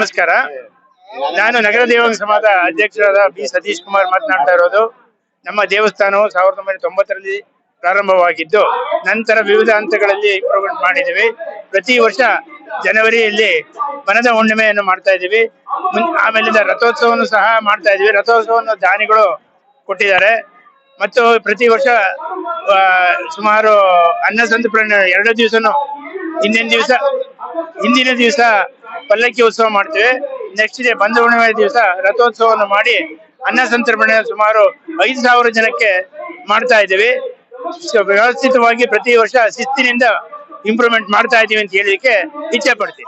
ನಮಸ್ಕಾರ. ನಾನು ನಗರ ದೇವಾಂಗ ಸಮಾಜದ ಅಧ್ಯಕ್ಷರಾದ ಬಿ ಸತೀಶ್ ಕುಮಾರ್ ಮಾತನಾಡ್ತಾ ಇರೋದು. ನಮ್ಮ ದೇವಸ್ಥಾನವು ಸಾವಿರದ ಒಂಬೈನೂರ ತೊಂಬತ್ತರಲ್ಲಿ ಪ್ರಾರಂಭವಾಗಿದ್ದು, ನಂತರ ವಿವಿಧ ಹಂತಗಳಲ್ಲಿ ಇಂಪ್ರೂವ್ಮೆಂಟ್ ಮಾಡಿದ್ದೀವಿ. ಪ್ರತಿ ವರ್ಷ ಜನವರಿಯಲ್ಲಿ ಮನದ ಹುಣ್ಣಿಮೆಯನ್ನು ಮಾಡ್ತಾ ಇದ್ದೀವಿ. ಆಮೇಲಿಂದ ರಥೋತ್ಸವವನ್ನು ಸಹ ಮಾಡ್ತಾ ಇದ್ದೀವಿ. ರಥೋತ್ಸವವನ್ನು ದಾನಿಗಳು ಕೊಟ್ಟಿದ್ದಾರೆ. ಮತ್ತು ಪ್ರತಿ ವರ್ಷ ಸುಮಾರು ಅನ್ನ ಸಂತರ್ಪಣೆ ಎರಡು ದಿವಸನೂ, ಹಿಂದಿನ ದಿವಸ ಹಿಂದಿನ ದಿವಸ ಪಲ್ಲಕ್ಕಿ ಉತ್ಸವ ಮಾಡ್ತೇವೆ. ನೆಕ್ಸ್ಟ್ ಡೇ ಬಂದ ಹುಣ್ಣಿಮೆ ದಿವಸ ರಥೋತ್ಸವವನ್ನು ಮಾಡಿ ಅನ್ನ ಸಂತರ್ಪಣೆ ಸುಮಾರು ಐದು ಸಾವಿರ ಜನಕ್ಕೆ ಮಾಡ್ತಾ ಇದ್ದೀವಿ. ವ್ಯವಸ್ಥಿತವಾಗಿ ಪ್ರತಿ ವರ್ಷ ಶಿಸ್ತಿನಿಂದ ಇಂಪ್ರೂವ್ಮೆಂಟ್ ಮಾಡ್ತಾ ಇದ್ದೀವಿ ಅಂತ ಹೇಳಲಿಕ್ಕೆ ಇಚ್ಛೆ ಪಡ್ತೀವಿ